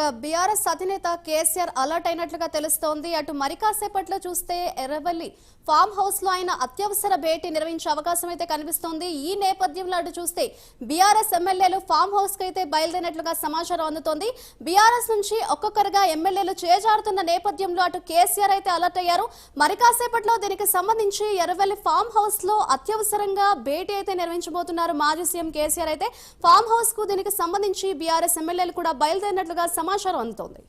ఇక బీఆర్ఎస్ అధినేత కేసీఆర్ అలర్ట్ అయినట్లుగా తెలుస్తోంది. అటు మరి కాసేపట్లో చూస్తే ఎర్రవల్లి ఫామ్ హౌస్లో ఆయన అత్యవసర భేటీ నిర్వహించే అవకాశం అయితే కనిపిస్తోంది. ఈ నేపథ్యంలో అటు చూస్తే బీఆర్ఎస్ ఎమ్మెల్యేలు ఫామ్ హౌస్కి అయితే బయలుదేరినట్లుగా సమాచారం అందుతోంది. బీఆర్ఎస్ నుంచి ఒక్కొక్కరుగా ఎమ్మెల్యేలు చేజారుతున్న నేపథ్యంలో అటు కేసీఆర్ అయితే అలర్ట్ అయ్యారు. మరి కాసేపట్లో దీనికి సంబంధించి ఎర్రవల్లి ఫామ్ హౌస్లో అత్యవసరంగా భేటీ అయితే నిర్వహించబోతున్నారు మాజీ సీఎం కేసీఆర్ అయితే. ఫామ్ హౌస్కు దీనికి సంబంధించి బీఆర్ఎస్ ఎమ్మెల్యేలు కూడా బయలుదేరినట్లుగా సమాచారం అందుతోంది.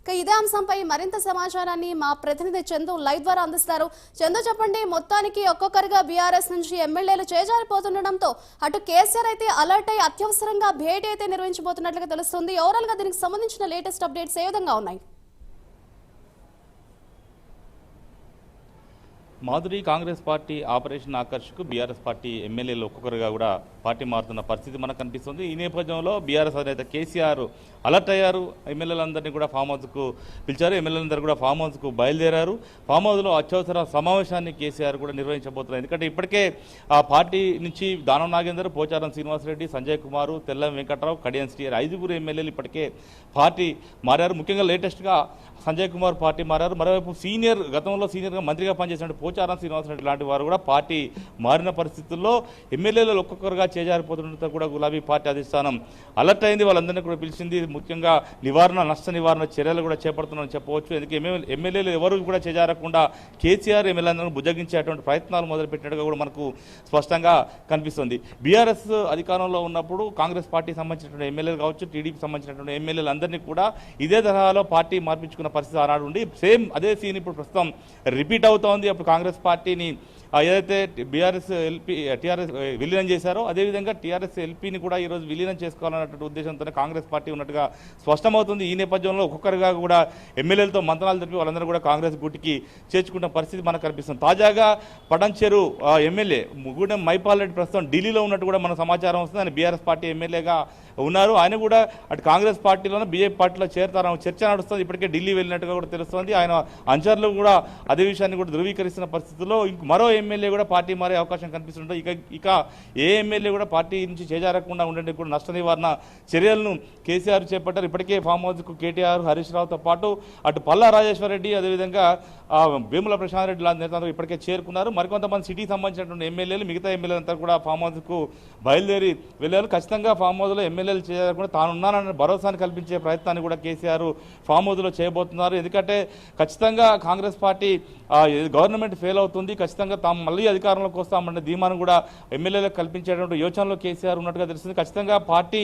ఇక ఇదే అంశంపై మరింత సమాచారాన్ని మా ప్రతినిధి చందు లైవ్ ద్వారా అందిస్తారు. చందు చెప్పండి మొత్తానికి ఒక్కొక్కరిగా బీఆర్ఎస్ నుంచి ఎమ్మెల్యేలు చేజారిపోతుండడంతో అటు కేసీఆర్ అయితే అలర్ట్ అయి అత్యవసరంగా భేటీ అయితే నిర్వహించబోతున్నట్లుగా తెలుస్తుంది. ఓవరాల్గా దీనికి సంబంధించిన లేటెస్ట్ అప్డేట్స్ ఏ విధంగా ఉన్నాయి? మాధురి కాంగ్రెస్ పార్టీ ఆపరేషన్ ఆకర్షకు బీఆర్ఎస్ పార్టీ ఎమ్మెల్యేలు ఒక్కొక్కరుగా కూడా పార్టీ మారుతున్న పరిస్థితి మనకు కనిపిస్తుంది. ఈ నేపథ్యంలో బీఆర్ఎస్ అధినేత కేసీఆర్ అలర్ట్ అయ్యారు. ఎమ్మెల్యేలందరినీ కూడా ఫామ్ హౌస్కు పిలిచారు. ఎమ్మెల్యేలందరూ కూడా ఫామ్ హౌస్కు బయలుదేరారు. ఫామ్ హౌస్లో అత్యవసర సమావేశాన్ని కేసీఆర్ కూడా నిర్వహించబోతున్నారు. ఎందుకంటే ఇప్పటికే ఆ పార్టీ నుంచి దానం నాగేందర్ పోచారం శ్రీనివాసరెడ్డి సంజయ్ కుమారు తెల్లం వెంకట్రావు కడియన్ శ్రీయర్ ఐదుగురు ఎమ్మెల్యేలు ఇప్పటికే పార్టీ మారారు. ముఖ్యంగా లేటెస్ట్గా సంజయ్ కుమార్ పార్టీ మారారు. మరోవైపు సీనియర్ గతంలో సీనియర్గా మంత్రిగా పనిచేసిన పోచారం శ్రీనివాసరెడ్డి లాంటి వారు కూడా పార్టీ మారిన పరిస్థితుల్లో ఎమ్మెల్యేలు ఒక్కొక్కరుగా చేజారిపోతుండటంతో కూడా గులాబీ పార్టీ అధిష్టానం అలర్ట్ అయింది. వాళ్ళందరినీ కూడా పిలిచింది. ముఖ్యంగా నివారణ నష్ట నివారణ చర్యలు కూడా చేపడుతున్నారని చెప్పవచ్చు. ఎందుకంటే ఎమ్మెల్యేలు ఎవరు కూడా చేజారకుండా కేసీఆర్ ఎమ్మెల్యేలను బుజ్జగించేటువంటి ప్రయత్నాలు మొదలుపెట్టినట్టుగా కూడా మనకు స్పష్టంగా కనిపిస్తుంది. బీఆర్ఎస్ అధికారంలో ఉన్నప్పుడు కాంగ్రెస్ పార్టీ సంబంధించినటువంటి ఎమ్మెల్యేలు కావచ్చు టీడీపీ సంబంధించినటువంటి ఎమ్మెల్యేలు అందరినీ కూడా ఇదే తరహాలో పార్టీ మార్పించుకున్న పరిస్థితి ఆనాడు ఉండి సేమ్ అదే సీన్ ఇప్పుడు ప్రస్తుతం రిపీట్ అవుతోంది. అప్పుడు కాంగ్రెస్ పార్టీని ఏదైతే బీఆర్ఎస్ ఎల్పీ టీఆర్ఎస్ విలీనం చేశారో అదేవిధంగా టీఆర్ఎస్ ఎల్పీని కూడా ఈరోజు విలీనం చేసుకోవాలన్నటువంటి ఉద్దేశంతోనే కాంగ్రెస్ పార్టీ ఉన్నట్టుగా స్పష్టమవుతుంది. ఈ నేపథ్యంలో ఒక్కొక్కరుగా కూడా ఎమ్మెల్యేలతో మంత్రాలు తెలిపి వాళ్ళందరూ కూడా కాంగ్రెస్ గుట్టికి చేర్చుకున్న పరిస్థితి మనకు కనిపిస్తుంది. తాజాగా పడంచెరు ఎమ్మెల్యే గూడెం మైపాల్ రెడ్డి ప్రస్తుతం ఢిల్లీలో ఉన్నట్టు కూడా మన సమాచారం వస్తుంది. ఆయన బీఆర్ఎస్ పార్టీ ఎమ్మెల్యేగా ఉన్నారు. ఆయన కూడా అటు కాంగ్రెస్ పార్టీలోనూ బీజేపీ పార్టీలో చేరతారని చర్చ నడుస్తుంది. ఇప్పటికే ఢిల్లీ వెళ్ళినట్టుగా కూడా తెలుస్తుంది. ఆయన అంచర్లు కూడా అదే విషయాన్ని కూడా ధృవీకరిస్తున్న పరిస్థితుల్లో ఇంక మరో ఎమ్మెల్యే కూడా పార్టీ మారే అవకాశం కనిపిస్తుంటే ఇక ఇక ఏ ఎమ్మెల్యే కూడా పార్టీ నుంచి చేజారకుండా ఉండండి కూడా నష్ట నివారణ చర్యలను కేసీఆర్ చేపట్టారు. ఇప్పటికే ఫామ్ హౌస్కు కేటీఆర్ హరీష్ రావుతో పాటు అటు పల్లా రాజేశ్వర రెడ్డి అదేవిధంగా భీముల ప్రశాంత్ రెడ్డి లాంటి నేతలు ఇప్పటికే చేరుకున్నారు. మరికొంతమంది సిటీకి సంబంధించినటువంటి ఎమ్మెల్యేలు మిగతా ఎమ్మెల్యేలంతా కూడా ఫామ్ హౌస్కు బయలుదేరి వెళ్ళారు. ఖచ్చితంగా ఫామ్ హౌస్లో ఎమ్మెల్యేలు చేయకుండా తానున్నానని భరోసాను కల్పించే ప్రయత్నాన్ని కూడా కేసీఆర్ ఫామ్ హౌస్లో చేయబోతున్నారు. ఎందుకంటే ఖచ్చితంగా కాంగ్రెస్ పార్టీ గవర్నమెంట్ ఫెయిల్ అవుతుంది ఖచ్చితంగా తాము మళ్ళీ అధికారంలోకి వస్తామన్న ధీమాను కూడా ఎమ్మెల్యేలకు కల్పించేటువంటి యోచనలో కేసీఆర్ ఉన్నట్టుగా తెలుస్తుంది. ఖచ్చితంగా పార్టీ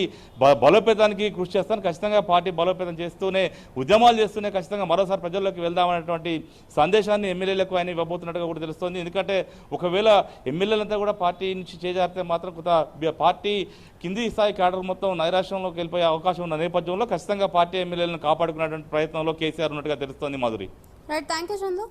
బలోపేతానికి కృషి చేస్తాను. ఖచ్చితంగా పార్టీ బలోపేతం చేస్తూనే ఉద్యమాలు చేస్తూనే ఖచ్చితంగా మరోసారి ప్రజల్లోకి వెళ్దామనేటువంటి సందేశాన్ని ఎమ్మెల్యేలకు ఆయన ఇవ్వబోతున్నట్టుగా కూడా తెలుస్తుంది. ఎందుకంటే ఒకవేళ ఎమ్మెల్యేలంతా కూడా పార్టీ నుంచి చేజారితే మాత్రం కొంత పార్టీ కింది స్థాయి క్యాడర్ మొత్తం నైరాశ్యంలోకి వెళ్ళిపోయే అవకాశం ఉన్న నేపథ్యంలో ఖచ్చితంగా పార్టీ ఎమ్మెల్యేలను కాపాడుకునేటువంటి ప్రయత్నంలో కేసీఆర్ ఉన్నట్టుగా తెలుస్తోంది Madhuri. Right thank you Chandu